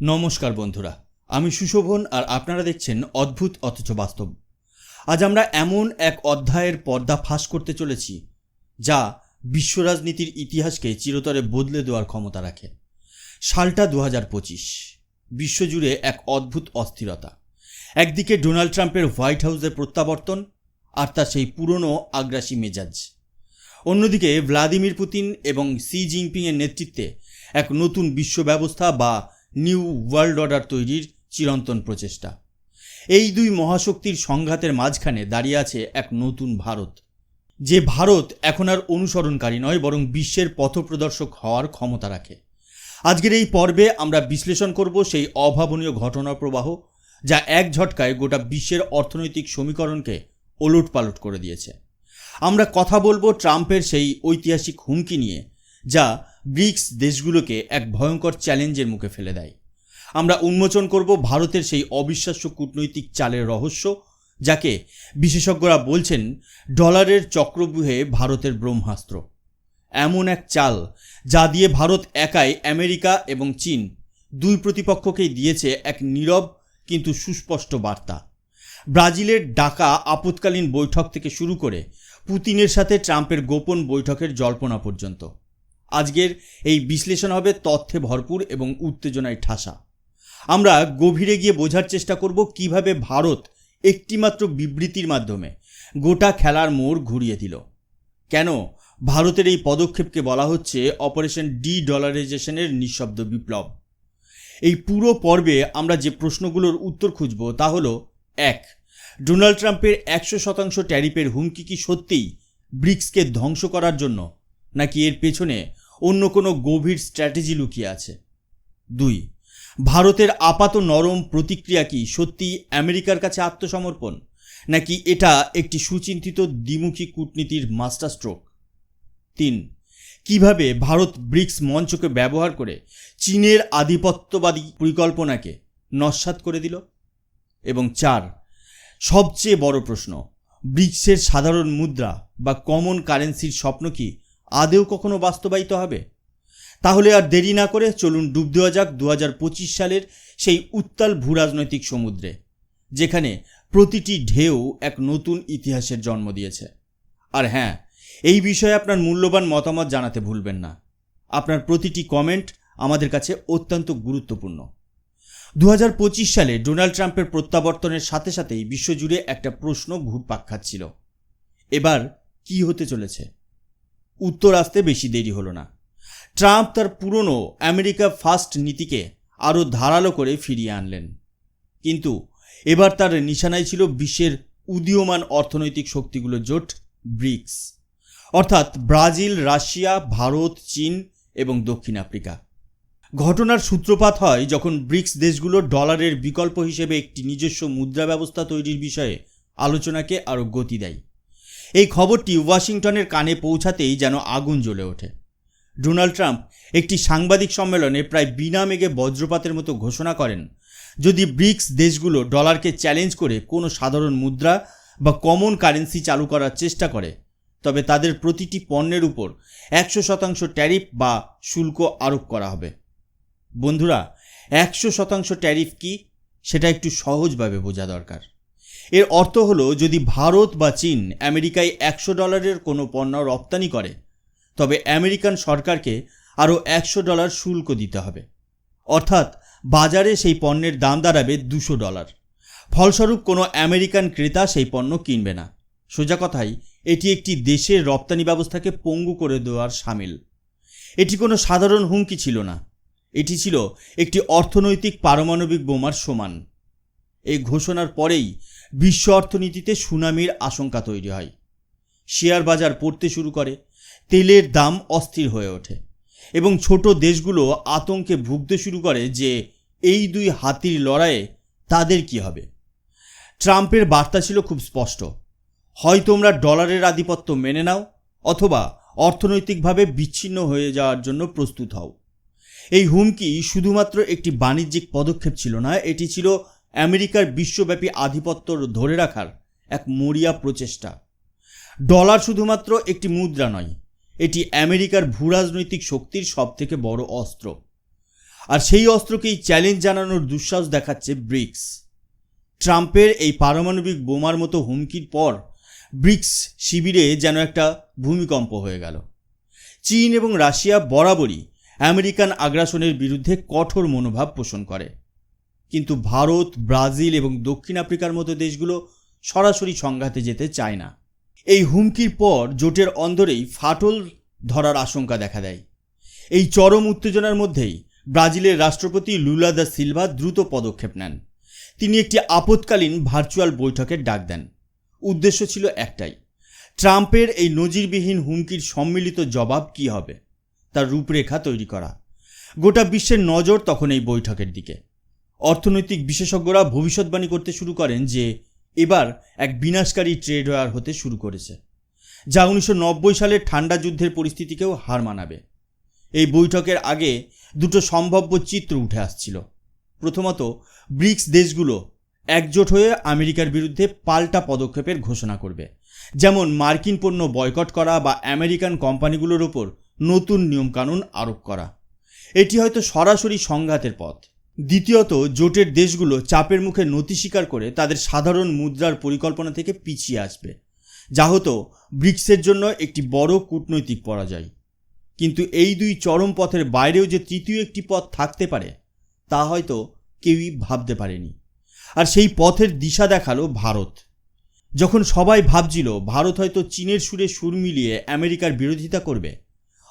নমস্কার বন্ধুরা, আমি সুশোভন আর আপনারা দেখছেন অদ্ভুত অথচ বাস্তব। আজ আমরা এমন এক অধ্যায়ের পর্দা ফাঁস করতে চলেছি, যা বিশ্ব রাজনীতির ইতিহাসকে চিরতরে বদলে দেওয়ার ক্ষমতা রাখে। সালটা দু হাজার পঁচিশ, বিশ্বজুড়ে এক অদ্ভুত অস্থিরতা। একদিকে ডোনাল্ড ট্রাম্পের হোয়াইট হাউসের প্রত্যাবর্তন আর তার সেই পুরনো আগ্রাসী মেজাজ। অন্যদিকে ভ্লাদিমির পুতিন এবং সি জিনপিংয়ের নেতৃত্বে এক নতুন বিশ্ব ব্যবস্থা বা নিউ ওয়ার্ল্ড অর্ডার তৈরির চিরন্তন প্রচেষ্টা। এই দুই মহাশক্তির সংঘাতের মাঝখানে দাঁড়িয়ে আছে এক নতুন ভারত। যে ভারত এখন আর অনুসরণকারী নয়, বরং বিশ্বের পথপ্রদর্শক হওয়ার ক্ষমতা রাখে। আজকের এই পর্বে আমরা বিশ্লেষণ করব সেই অভাবনীয় ঘটনা প্রবাহ যা এক ঝটকায় গোটা বিশ্বের অর্থনৈতিক সমীকরণকে ওলট পালট করে দিয়েছে। আমরা কথা বলব ট্রাম্পের সেই ঐতিহাসিক হুমকি নিয়ে, যা ব্রিক্স দেশগুলোকে এক ভয়ঙ্কর চ্যালেঞ্জের মুখে ফেলে দেয়। আমরা উন্মোচন করব ভারতের সেই অবিশ্বাস্য কূটনৈতিক চালের রহস্য, যাকে বিশেষজ্ঞরা বলছেন ডলারের চক্রব্যূহে ভারতের ব্রহ্মাস্ত্র। এমন এক চাল যা দিয়ে ভারত একাই আমেরিকা এবং চীন দুই প্রতিপক্ষকেই দিয়েছে এক নীরব কিন্তু সুস্পষ্ট বার্তা। ব্রাজিলের ডাকা আপৎকালীন বৈঠক থেকে শুরু করে পুতিনের সাথে ট্রাম্পের গোপন বৈঠকের জল্পনা পর্যন্ত। আজকের এই বিশ্লেষণ হবে তথ্যে ভরপুর এবং উত্তেজনায় ঠাসা। আমরা গভীরে গিয়ে বোঝার চেষ্টা করব কীভাবে ভারত একটিমাত্র বিবৃতির মাধ্যমে গোটা খেলার মোড় ঘুরিয়ে দিল। কেন ভারতের এই পদক্ষেপকে বলা হচ্ছে অপারেশন ডি ডলারাইজেশনের নিঃশব্দ বিপ্লব? এই পুরো পর্বে আমরা যে প্রশ্নগুলোর উত্তর খুঁজব তা হলো, এক, ডোনাল্ড ট্রাম্পের একশো শতাংশ ট্যারিফের হুমকি কি সত্যিই ব্রিক্সকে ধ্বংস করার জন্য নাকি এর পেছনে অন্য কোনো গভীর স্ট্র্যাটেজি লুকিয়ে আছে। দুই, ভারতের আপাত নরম প্রতিক্রিয়া কি সত্যি আমেরিকার কাছে আত্মসমর্পণ? নাকি এটা একটি সুচিন্তিত দ্বিমুখী কূটনীতির মাস্টার স্ট্রোক তিন, কীভাবে ভারত ব্রিক্স মঞ্চকে ব্যবহার করে চীনের আধিপত্যবাদী পরিকল্পনাকে নস্বাত করে দিল? এবং চার, সবচেয়ে বড় প্রশ্ন, ব্রিক্সের সাধারণ মুদ্রা বা কমন কারেন্সির স্বপ্ন কি আদেও কখনো বাস্তবায়িত হবে? তাহলে আর দেরি না করে চলুন ডুব দেওয়া যাক দু হাজার পঁচিশ সালের সেই উত্তাল ভূরাজনৈতিক সমুদ্রে, যেখানে প্রতিটি ঢেউ এক নতুন ইতিহাসের জন্ম দিয়েছে। আর হ্যাঁ এই বিষয়ে আপনার মূল্যবান মতামত জানাতে ভুলবেন না। আপনার প্রতিটি কমেন্ট আমাদের কাছে অত্যন্ত গুরুত্বপূর্ণ। দু হাজার পঁচিশ সালে ডোনাল্ড ট্রাম্পের প্রত্যাবর্তনের সাথে সাথেই বিশ্বজুড়ে একটা প্রশ্ন ঘুরপাক খাচ্ছিল। এবার কি হতে চলেছে? উত্তর আসতে বেশি দেরি হলো না। ট্রাম্প তার পুরনো আমেরিকা ফার্স্ট নীতিকে আরও ধারালো করে ফিরিয়ে আনলেন। কিন্তু এবার তার নিশানায় ছিল বিশ্বের উদীয়মান অর্থনৈতিক শক্তিগুলো জোট, ব্রিক্স। অর্থাৎ ব্রাজিল, রাশিয়া, ভারত, চীন এবং দক্ষিণ আফ্রিকা। ঘটনার সূত্রপাত হয় যখন ব্রিক্স দেশগুলো ডলারের বিকল্প হিসেবে একটি নিজস্ব মুদ্রা ব্যবস্থা তৈরির বিষয়ে আলোচনাকে আরও গতি দেয়। এই খবরটি ওয়াশিংটনের কানে পৌঁছাতেই যেন আগুন জ্বলে ওঠে। ডোনাল্ড ট্রাম্প একটি সাংবাদিক সম্মেলনে প্রায় বিনা মেঘে বজ্রপাতের মতো ঘোষণা করেন, যদি ব্রিক্স দেশগুলো ডলারকে চ্যালেঞ্জ করে কোনো সাধারণ মুদ্রা বা কমন কারেন্সি চালু করার চেষ্টা করে, তবে তাদের প্রতিটি পণ্যের উপর একশো শতাংশ ট্যারিফ বা শুল্ক আরোপ করা হবে। বন্ধুরা, একশো শতাংশ ট্যারিফ কি? সেটা একটু সহজভাবে বোঝা দরকার। এর অর্থ হলো, যদি ভারত বা চীন আমেরিকায় একশো ডলারের কোনো পণ্য রপ্তানি করে, তবে আমেরিকান সরকারকে আরও একশো ডলার শুল্ক দিতে হবে। অর্থাৎ, বাজারে সেই পণ্যের দাম দাঁড়াবে দুশো ডলার। ফলস্বরূপ, কোনো আমেরিকান ক্রেতা সেই পণ্য কিনবে না। সোজা কথাই, এটি একটি দেশের রপ্তানি ব্যবস্থাকে পঙ্গু করে দেওয়ার সামিল। এটি কোনো সাধারণ হুমকি ছিল না। এটি ছিল একটি অর্থনৈতিক পারমাণবিক বোমার সমান। এই ঘোষণার পরেই বিশ্ব অর্থনীতিতে সুনামির আশঙ্কা তৈরি হয়। শেয়ার বাজার পড়তে শুরু করে, তেলের দাম অস্থির হয়ে ওঠে এবং ছোট দেশগুলো আতঙ্কে ভুগতে শুরু করে যে এই দুই হাতির লড়াইয়ে তাদের কি হবে। ট্রাম্পের বার্তা ছিল খুব স্পষ্ট, হয় তোমরা ডলারের আধিপত্য মেনে নাও অথবা অর্থনৈতিকভাবে বিচ্ছিন্ন হয়ে যাওয়ার জন্য প্রস্তুত হও। এই হুমকি শুধুমাত্র একটি বাণিজ্যিক পদক্ষেপ ছিল না, এটি ছিল আমেরিকার বিশ্বব্যাপী আধিপত্য ধরে রাখার এক মরিয়া প্রচেষ্টা। ডলার শুধুমাত্র একটি মুদ্রা নয়, এটি আমেরিকার ভূরাজনৈতিক শক্তির সবথেকে বড় অস্ত্র। আর সেই অস্ত্রকেই চ্যালেঞ্জ জানানোর দুঃসাহস দেখাচ্ছে ব্রিক্স। ট্রাম্পের এই পারমাণবিক বোমার মতো হুমকির পর ব্রিক্স শিবিরে যেন একটা ভূমিকম্প হয়ে গেল। চীন এবং রাশিয়া বরাবরই আমেরিকান আগ্রাসনের বিরুদ্ধে কঠোর মনোভাব পোষণ করে। কিন্তু ভারত, ব্রাজিল এবং দক্ষিণ আফ্রিকার মতো দেশগুলো সরাসরি সংঘাতে যেতে চায় না। এই হুমকির পর জোটের অন্দরেই ফাটল ধরার আশঙ্কা দেখা দেয়। এই চরম উত্তেজনার মধ্যেই ব্রাজিলের রাষ্ট্রপতি লুলা দা সিলভা দ্রুত পদক্ষেপ নেন। তিনি একটি আপৎকালীন ভার্চুয়াল বৈঠকের ডাক দেন। উদ্দেশ্য ছিল একটাই, ট্রাম্পের এই নজিরবিহীন হুমকির সম্মিলিত জবাব কি হবে? তার রূপরেখা তৈরি করা। গোটা বিশ্বের নজর তখন এই বৈঠকের দিকে। অর্থনৈতিক বিশেষজ্ঞরা ভবিষ্যৎবাণী করতে শুরু করেন যে এবার এক বিনাশকারী ট্রেড ওয়ার হতে শুরু করেছে, যা উনিশশো নব্বই সালের ঠান্ডা যুদ্ধের পরিস্থিতিকেও হার মানাবে। এই বৈঠকের আগে দুটো সম্ভাব্য চিত্র উঠে আসছিল। প্রথমত, ব্রিক্স দেশগুলো একজোট হয়ে আমেরিকার বিরুদ্ধে পাল্টা পদক্ষেপের ঘোষণা করবে, যেমন মার্কিন পণ্য বয়কট করা বা আমেরিকান কোম্পানিগুলোর ওপর নতুন নিয়মকানুন আরোপ করা। এটি হয়তো সরাসরি সংঘাতের পথ। দ্বিতীয়ত, জোটের দেশগুলো চাপের মুখে নতি স্বীকার করে তাদের সাধারণ মুদ্রার পরিকল্পনা থেকে পিছিয়ে আসবে। যা হতো ব্রিক্সের জন্য একটি বড় কূটনৈতিক পরাজয়। কিন্তু এই দুই চরম পথের বাইরেও যে তৃতীয় একটি পথ থাকতে পারে, তা হয়তো কেউই ভাবতে পারেনি। আর সেই পথের দিশা দেখাল ভারত। যখন সবাই ভাবছিল, ভারত হয়তো চীনের সুরে সুর মিলিয়ে আমেরিকার বিরোধিতা করবে,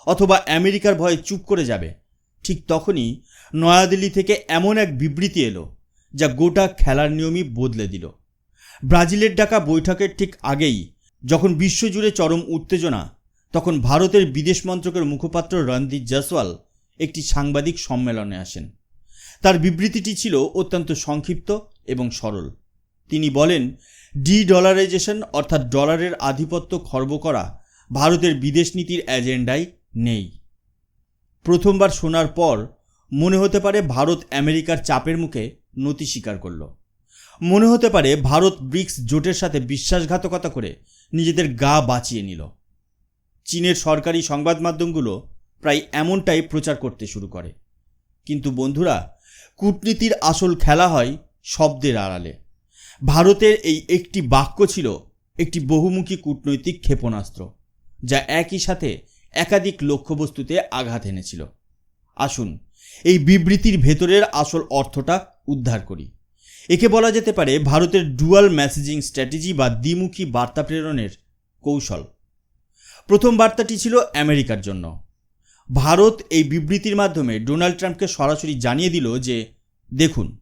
অথবা আমেরিকার ভয়ে চুপ করে যাবে, ঠিক তখনই নয়াদিল্লি থেকে এমন এক বিবৃতি এলো যা গোটা খেলার নিয়মই বদলে দিল। ব্রাজিলের ডাকা বৈঠকের ঠিক আগেই যখন বিশ্বজুড়ে চরম উত্তেজনা, তখন ভারতের বিদেশ মন্ত্রকের মুখপাত্র রণদীপ জয়সওয়াল একটি সাংবাদিক সম্মেলনে আসেন। তার বিবৃতিটি ছিল অত্যন্ত সংক্ষিপ্ত এবং সরল। তিনি বলেন ডি ডলারাইজেশন অর্থাৎ ডলারের আধিপত্য খর্ব করা ভারতের বিদেশ নীতির এজেন্ডায় নেই। প্রথমবার শোনার পর মনে হতে পারে ভারত আমেরিকার চাপের মুখে নতি স্বীকার করল। মনে হতে পারে ভারত ব্রিক্স জোটের সাথে বিশ্বাসঘাতকতা করে নিজেদের গা বাঁচিয়ে নিল। চীনের সরকারি সংবাদ মাধ্যমগুলো প্রায় এমনটাই প্রচার করতে শুরু করে। কিন্তু বন্ধুরা, কূটনীতির আসল খেলা হয় শব্দের আড়ালে। ভারতের এই একটি বাক্য ছিল একটি বহুমুখী কূটনৈতিক ক্ষেপণাস্ত্র, যা একই সাথে একাধিক লক্ষ্যবস্তুতে আঘাত এনেছিল। আসুন এই বিবৃতির ভেতরের আসল অর্থটা উদ্ধার করি। একে বলা যেতে পারে ভারতের ডুয়াল মেসেজিং স্ট্র্যাটেজি বা দ্বিমুখী বার্তা প্রেরণের কৌশল। প্রথম বার্তাটি ছিল আমেরিকার জন্য। ভারত এই বিবৃতির মাধ্যমে ডোনাল্ড ট্রাম্পকে সরাসরি জানিয়ে দিল যে, দেখুন,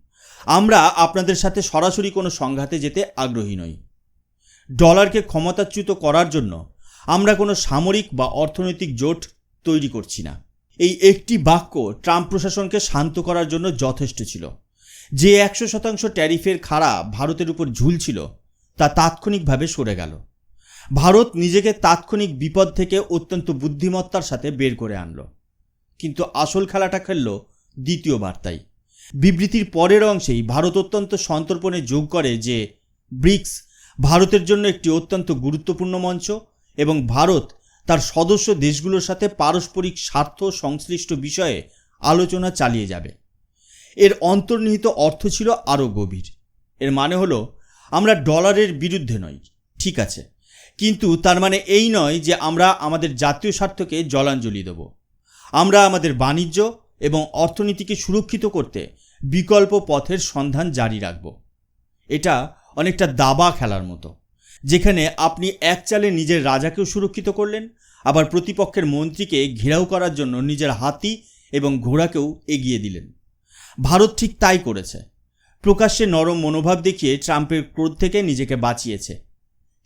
আমরা আপনাদের সাথে সরাসরি কোনো সংঘাতে যেতে আগ্রহী নই। ডলারকে ক্ষমতাচ্যুত করার জন্য আমরা কোনো সামরিক বা অর্থনৈতিক জোট তৈরি করছি না। এই একটি বাক্য ট্রাম্প প্রশাসনকে শান্ত করার জন্য যথেষ্ট ছিল। যে একশো শতাংশ ট্যারিফের খাড়া ভারতের উপর ঝুলছিল, তা তাৎক্ষণিকভাবে সরে গেল। ভারত নিজেকে তাৎক্ষণিক বিপদ থেকে অত্যন্ত বুদ্ধিমত্তার সাথে বের করে আনলো। কিন্তু আসল খেলাটা খেলল দ্বিতীয় বার্তায়। বিবৃতির পরের অংশেই ভারত অত্যন্ত সন্তর্পণে যোগ করে যে, ব্রিক্স ভারতের জন্য একটি অত্যন্ত গুরুত্বপূর্ণ মঞ্চ এবং ভারত তার সদস্য দেশগুলোর সাথে পারস্পরিক স্বার্থ সংশ্লিষ্ট বিষয়ে আলোচনা চালিয়ে যাবে। এর অন্তর্নিহিত অর্থ ছিল আরও গভীর। এর মানে হলো, আমরা ডলারের বিরুদ্ধে নই, ঠিক আছে। কিন্তু তার মানে এই নয় যে আমরা আমাদের জাতীয় স্বার্থকে জলাঞ্জলি দেব। আমরা আমাদের বাণিজ্য এবং অর্থনীতিকে সুরক্ষিত করতে বিকল্প পথের সন্ধান জারি রাখব। এটা অনেকটা দাবা খেলার মতো। যেখানে আপনি এক চালে নিজের রাজাকেও সুরক্ষিত করলেন, আবার প্রতিপক্ষের মন্ত্রীকে ঘেরাও করার জন্য নিজের হাতি এবং ঘোড়াকেও এগিয়ে দিলেন। ভারত ঠিক তাই করেছে। প্রকাশ্যে নরম মনোভাব দেখিয়ে ট্রাম্পের ক্রোধ থেকে নিজেকে বাঁচিয়েছে।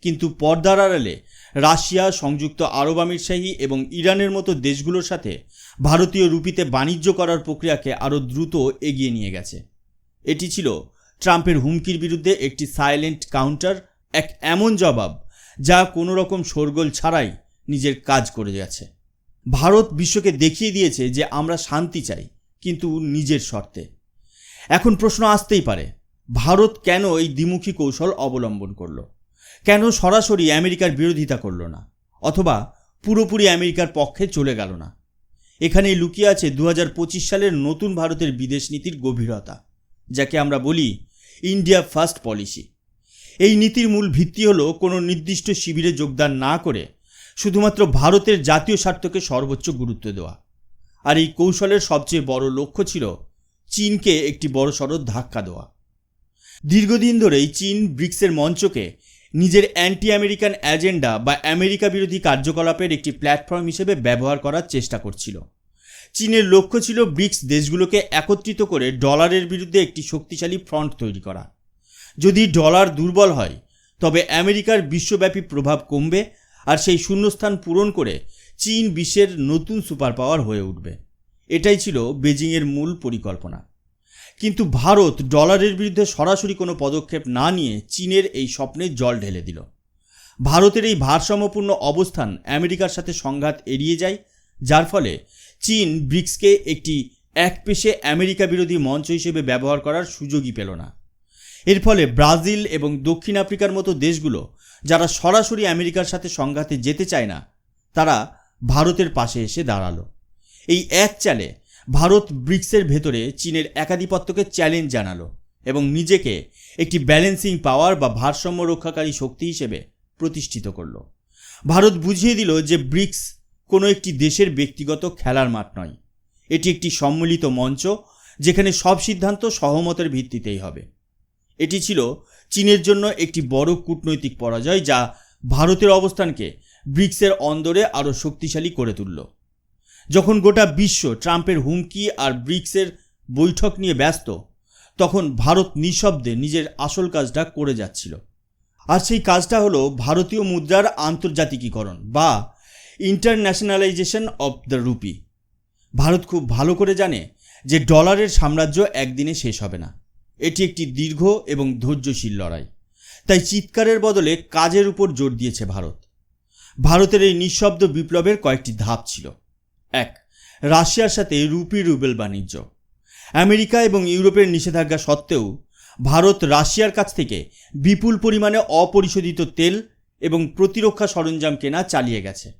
কিন্তু পর্দার আড়ালে রাশিয়া, সংযুক্ত আরব আমিরশাহী এবং ইরানের মতো দেশগুলোর সাথে ভারতীয় রুপিতে বাণিজ্য করার প্রক্রিয়াকে আরও দ্রুত এগিয়ে নিয়ে গেছে। এটি ছিল ট্রাম্পের হুমকির বিরুদ্ধে একটি সাইলেন্ট কাউন্টার এক এমন জবাব যা কোনো রকম শোরগোল ছাড়াই নিজের কাজ করে গেছে। ভারত বিশ্বকে দেখিয়ে দিয়েছে যে আমরা শান্তি চাই, কিন্তু নিজের শর্তে। এখন প্রশ্ন আসতেই পারে, ভারত কেন এই দ্বিমুখী কৌশল অবলম্বন করল? কেন সরাসরি আমেরিকার বিরোধিতা করল না? অথবা পুরোপুরি আমেরিকার পক্ষে চলে গেল না? এখানে লুকিয়ে আছে দু হাজার পঁচিশ সালের নতুন ভারতের বিদেশ নীতির গভীরতা, যাকে আমরা বলি ইন্ডিয়া ফার্স্ট পলিসি। এই নীতির মূল ভিত্তি হলো কোনো নির্দিষ্ট শিবিরে যোগদান না করে শুধুমাত্র ভারতের জাতীয় স্বার্থকে সর্বোচ্চ গুরুত্ব দেওয়া। আর এই কৌশলের সবচেয়ে বড় লক্ষ্য ছিল চীনকে একটি বড় বড়সড় ধাক্কা দেওয়া। দীর্ঘদিন ধরেই চীন ব্রিক্সের মঞ্চকে নিজের অ্যান্টি আমেরিকান অ্যাজেন্ডা বা আমেরিকা বিরোধী কার্যকলাপের একটি প্ল্যাটফর্ম হিসেবে ব্যবহার করার চেষ্টা করছিল। চীনের লক্ষ্য ছিল ব্রিক্স দেশগুলোকে একত্রিত করে ডলারের বিরুদ্ধে একটি শক্তিশালী ফ্রন্ট তৈরি করা। যদি ডলার দুর্বল হয়, তবে আমেরিকার বিশ্বব্যাপী প্রভাব কমবে আর সেই শূন্যস্থান পূরণ করে চীন বিশ্বের নতুন সুপার পাওয়ার হয়ে উঠবে। এটাই ছিল বেজিংয়ের মূল পরিকল্পনা। কিন্তু ভারত ডলারের বিরুদ্ধে সরাসরি কোনো পদক্ষেপ না নিয়ে চীনের এই স্বপ্নে জল ঢেলে দিল। ভারতের এই ভারসাম্যপূর্ণ অবস্থান আমেরিকার সাথে সংঘাত এড়িয়ে যায়, যার ফলে চীন ব্রিক্সকে একটি একপেশে আমেরিকা বিরোধী মঞ্চ হিসেবে ব্যবহার করার সুযোগই পেল না। এর ফলে ব্রাজিল এবং দক্ষিণ আফ্রিকার মতো দেশগুলো, যারা সরাসরি আমেরিকার সাথে সংঘাতে যেতে চায় না, তারা ভারতের পাশে এসে দাঁড়াল। এই এক চালে ভারত ব্রিক্সের ভেতরে চীনের একাধিপত্যকে চ্যালেঞ্জ জানালো এবং নিজেকে একটি ব্যালেন্সিং পাওয়ার বা ভারসাম্য রক্ষাকারী শক্তি হিসেবে প্রতিষ্ঠিত করল। ভারত বুঝিয়ে দিল যে ব্রিক্স কোনো একটি দেশের ব্যক্তিগত খেলার মাঠ নয়। এটি একটি সম্মিলিত মঞ্চ, যেখানে সব সিদ্ধান্ত সহমতের ভিত্তিতেই হবে। এটি ছিল চীনের জন্য একটি বড় কূটনৈতিক পরাজয় যা ভারতের অবস্থানকে ব্রিক্সের অন্দরে আরও শক্তিশালী করে তুলল। যখন গোটা বিশ্ব ট্রাম্পের হুমকি আর ব্রিক্সের বৈঠক নিয়ে ব্যস্ত, তখন ভারত নিঃশব্দে নিজের আসল কাজটা করে যাচ্ছিল। আর সেই কাজটা হলো ভারতীয় মুদ্রার আন্তর্জাতিকীকরণ বা internationalisation of the rupee. Bharat খুব ভালো করে জানে যে ডলারের সাম্রাজ্য একদিনে শেষ হবে না। এটি একটি দীর্ঘ এবং ধৈর্যশীল লড়াই। তাই চিৎকারের বদলে কাজের উপর জোর দিয়েছে ভারত। ভারতের এই নিঃশব্দ বিপ্লবের কয়েকটি ধাপ ছিল। এক, রাশিয়ার সাথে রুপি রুবেল বাণিজ্য। আমেরিকা এবং ইউরোপের নিষেধাজ্ঞা সত্ত্বেও ভারত রাশিয়ার কাছ থেকে বিপুল পরিমাণে অপরিশোধিত তেল এবং প্রতিরক্ষা সরঞ্জাম কেনা চালিয়ে গেছে।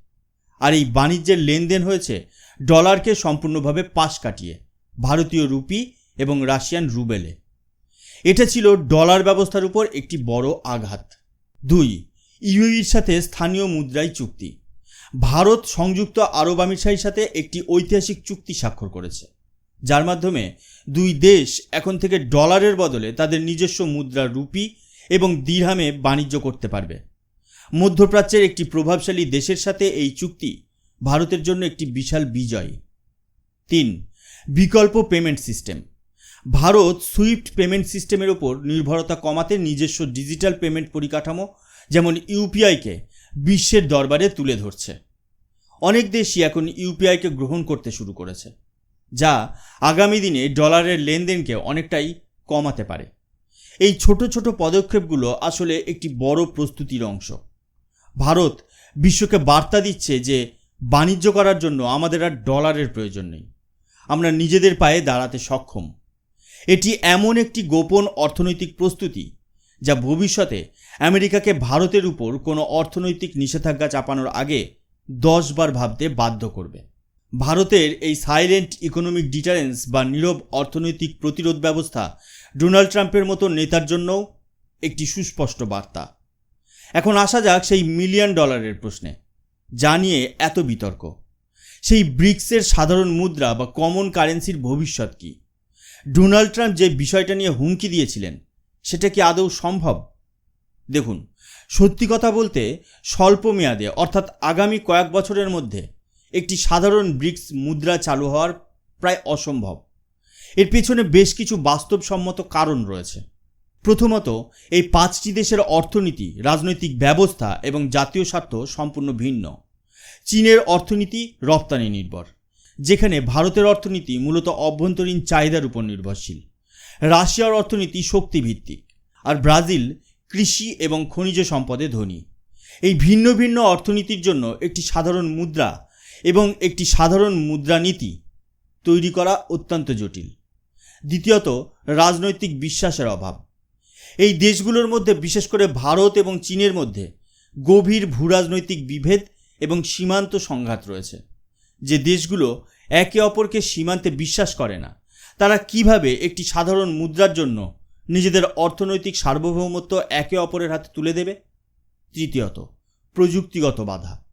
আর এই বাণিজ্যের লেনদেন হয়েছে ডলারকে সম্পূর্ণভাবে পাশ কাটিয়ে, ভারতীয় রুপি এবং রাশিয়ান রুবেলে। এটা ছিল ডলার ব্যবস্থার উপর একটি বড় আঘাত। দুই ইউইর সাথে স্থানীয় মুদ্রায় চুক্তি। ভারত সংযুক্ত আরব আমিরশাহীর সাথে একটি ঐতিহাসিক চুক্তি স্বাক্ষর করেছে। যার মাধ্যমে দুই দেশ এখন থেকে ডলারের বদলে তাদের নিজস্ব মুদ্রা রুপি এবং দিরহামে বাণিজ্য করতে পারবে। মধ্যপ্রাচ্যের একটি প্রভাবশালী দেশের সাথে এই চুক্তি ভারতের জন্য একটি বিশাল বিজয়। তিন, বিকল্প payment system Bharat SWIFT payment সিস্টেমের ওপর নির্ভরতা কমাতে নিজস্ব ডিজিটাল পেমেন্ট পরিকাঠামো, যেমন ইউপিআইকে বিশ্বের দরবারে তুলে ধরছে। অনেক দেশই এখন ইউপিআইকে গ্রহণ করতে শুরু করেছে, যা আগামী দিনে ডলারের লেনদেনকে অনেকটাই কমাতে পারে। এই ছোট ছোট পদক্ষেপগুলো আসলে একটি বড় প্রস্তুতির অংশ। ভারত বিশ্বকে বার্তা দিচ্ছে যে বাণিজ্য করার জন্য আমাদের আর ডলারের প্রয়োজন নেই। আমরা নিজেদের পায়ে দাঁড়াতে সক্ষম। এটি এমন একটি গোপন অর্থনৈতিক প্রস্তুতি যা ভবিষ্যতে আমেরিকাকে ভারতের উপর কোনো অর্থনৈতিক নিষেধাজ্ঞা চাপানোর আগে দশবার ভাবতে বাধ্য করবে। ভারতের এই সাইলেন্ট ইকোনমিক ডিটারেন্স বা নীরব অর্থনৈতিক প্রতিরোধ ব্যবস্থা ডোনাল্ড ট্রাম্পের মতো নেতার জন্যও একটি সুস্পষ্ট বার্তা। এখন আসা যাক সেই মিলিয়ন ডলারের প্রশ্নে, যা নিয়ে এত বিতর্ক। সেই ব্রিক্সের সাধারণ মুদ্রা বা কমন কারেন্সির ভবিষ্যৎ কী? ডোনাল্ড ট্রাম্প যে বিষয়টা নিয়ে হুমকি দিয়েছিলেন, সেটা কি আদৌ সম্ভব? দেখুন, সত্যি কথা বলতে স্বল্প মেয়াদে, অর্থাৎ আগামী কয়েক বছরের মধ্যে, একটি সাধারণ ব্রিক্স মুদ্রা চালু হওয়ার প্রায় অসম্ভব। এর পেছনে বেশ কিছু বাস্তবসম্মত কারণ রয়েছে। প্রথমত, এই পাঁচটি দেশের অর্থনীতি, রাজনৈতিক ব্যবস্থা এবং জাতীয় স্বার্থ সম্পূর্ণ ভিন্ন। চীনের অর্থনীতি রপ্তানি নির্ভর। যেখানে ভারতের অর্থনীতি মূলত অভ্যন্তরীণ চাহিদার উপর নির্ভরশীল। রাশিয়ার অর্থনীতি শক্তিভিত্তিক আর ব্রাজিল কৃষি এবং খনিজ সম্পদে ধনী। এই ভিন্ন ভিন্ন অর্থনীতির জন্য একটি সাধারণ মুদ্রা এবং একটি সাধারণ মুদ্রানীতি তৈরি করা অত্যন্ত জটিল। দ্বিতীয়ত, রাজনৈতিক বিশ্বাসের অভাব। এই দেশগুলোর মধ্যে বিশেষ করে ভারত এবং চীনের মধ্যে গভীর ভূরাজনৈতিক বিভেদ এবং সীমান্ত সংঘাত রয়েছে। যে দেশগুলো একে অপরকে সীমান্তে বিশ্বাস করে না। তারা কীভাবে একটি সাধারণ মুদ্রার জন্য নিজেদের অর্থনৈতিক সার্বভৌমত্ব একে অপরের হাতে তুলে দেবে? তৃতীয়ত, প্রযুক্তিগত বাধা।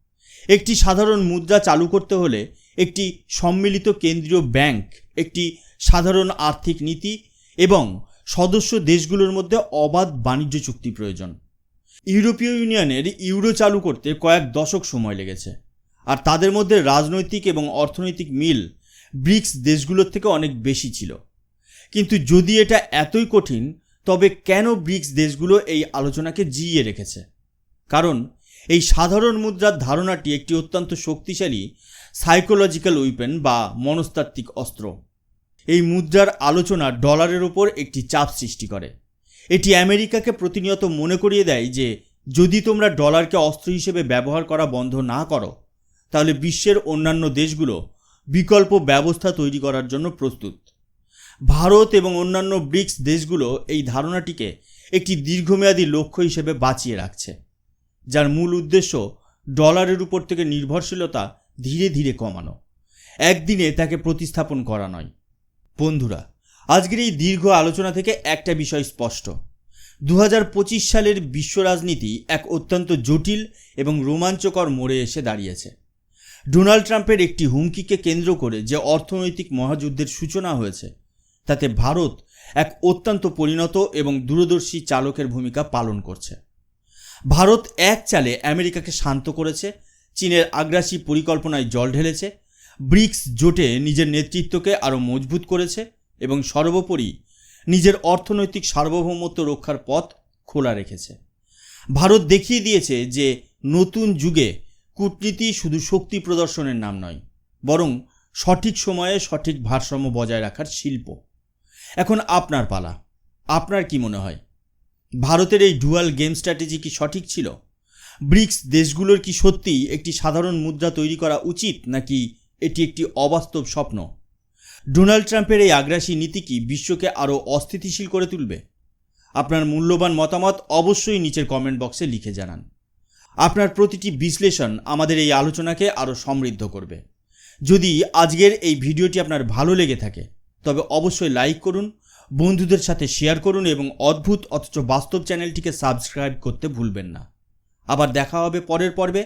একটি সাধারণ মুদ্রা চালু করতে হলে একটি সম্মিলিত কেন্দ্রীয় ব্যাংক, একটি সাধারণ আর্থিক নীতি এবং সদস্য দেশগুলোর মধ্যে অবাধ বাণিজ্য চুক্তি প্রয়োজন। ইউরোপীয় ইউনিয়নের ইউরো চালু করতে কয়েক দশক সময় লেগেছে। আর তাদের মধ্যে রাজনৈতিক এবং অর্থনৈতিক মিল ব্রিক্স দেশগুলোর থেকে অনেক বেশি ছিল। কিন্তু যদি এটা এতই কঠিন, তবে কেন ব্রিক্স দেশগুলো এই আলোচনাকে জিইয়ে রেখেছে? কারণ এই সাধারণ মুদ্রার ধারণাটি একটি অত্যন্ত শক্তিশালী সাইকোলজিক্যাল উইপেন বা মনস্তাত্ত্বিক অস্ত্র। এই মুদ্রার আলোচনা ডলারের ওপর একটি চাপ সৃষ্টি করে। এটি আমেরিকাকে প্রতিনিয়ত মনে করিয়ে দেয় যে, যদি তোমরা ডলারকে অস্ত্র হিসেবে ব্যবহার করা বন্ধ না করো তাহলে বিশ্বের অন্যান্য দেশগুলো বিকল্প ব্যবস্থা তৈরি করার জন্য প্রস্তুত। ভারত এবং অন্যান্য ব্রিক্স দেশগুলো এই ধারণাটিকে একটি দীর্ঘমেয়াদী লক্ষ্য হিসেবে বাঁচিয়ে রাখছে, যার মূল উদ্দেশ্য ডলারের উপর থেকে নির্ভরশীলতা ধীরে ধীরে কমানো। একদিনে তাকে প্রতিস্থাপন করা নয়। বন্ধুরা, আজকের এই দীর্ঘ আলোচনা থেকে একটা বিষয় স্পষ্ট। দু হাজার পঁচিশ সালের বিশ্ব রাজনীতি এক অত্যন্ত জটিল এবং রোমাঞ্চকর মোড়ে এসে দাঁড়িয়েছে। ডোনাল্ড ট্রাম্পের একটি হুমকিকে কেন্দ্র করে যে অর্থনৈতিক মহাযুদ্ধের সূচনা হয়েছে, তাতে ভারত এক অত্যন্ত পরিণত এবং দূরদর্শী চালকের ভূমিকা পালন করছে। ভারত এক চালে আমেরিকাকে শান্ত করেছে, চীনের আগ্রাসী পরিকল্পনায় জল ঢেলেছে, ব্রিক্স জোটে নিজের নেতৃত্বকে আরও মজবুত করেছে এবং সর্বোপরি নিজের অর্থনৈতিক সার্বভৌমত্ব রক্ষার পথ খোলা রেখেছে। ভারত দেখিয়ে দিয়েছে যে নতুন যুগে কূটনীতি শুধু শক্তি প্রদর্শনের নাম নয়, বরং সঠিক সময়ে সঠিক ভারসাম্য বজায় রাখার শিল্প। এখন আপনার পালা। আপনার কি মনে হয়? ভারতের এই ডুয়াল গেম স্ট্র্যাটেজি কি সঠিক ছিল? ব্রিক্স দেশগুলোর কি সত্যিই একটি সাধারণ মুদ্রা তৈরি করা উচিত, নাকি এটি একটি অবাস্তব স্বপ্ন? ডোনাল্ড ট্রাম্পের এই আগ্রাসী নীতি কি বিশ্বকে আরও অস্থিতিশীল করে তুলবে? আপনার মূল্যবান মতামত অবশ্যই নিচের কমেন্ট বক্সে লিখে জানান। আপনার প্রতিটি বিশ্লেষণ আমাদের এই আলোচনাকে আরও সমৃদ্ধ করবে। যদি আজকের এই ভিডিওটি আপনার ভালো লেগে থাকে, তবে অবশ্যই লাইক করুন, বন্ধুদের সাথে শেয়ার করুন এবং অদ্ভুত অথচ বাস্তব চ্যানেলটিকে সাবস্ক্রাইব করতে ভুলবেন না। আবার দেখা হবে পরের পর্বে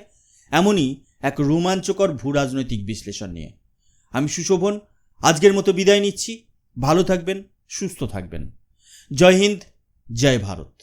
এমনই এক রোমাঞ্চকর ভূ রাজনৈতিক বিশ্লেষণ নিয়ে। আমি সুশোভন, আজকের মতো বিদায় নিচ্ছি। ভালো থাকবেন, সুস্থ থাকবেন। জয় হিন্দ, জয় ভারত।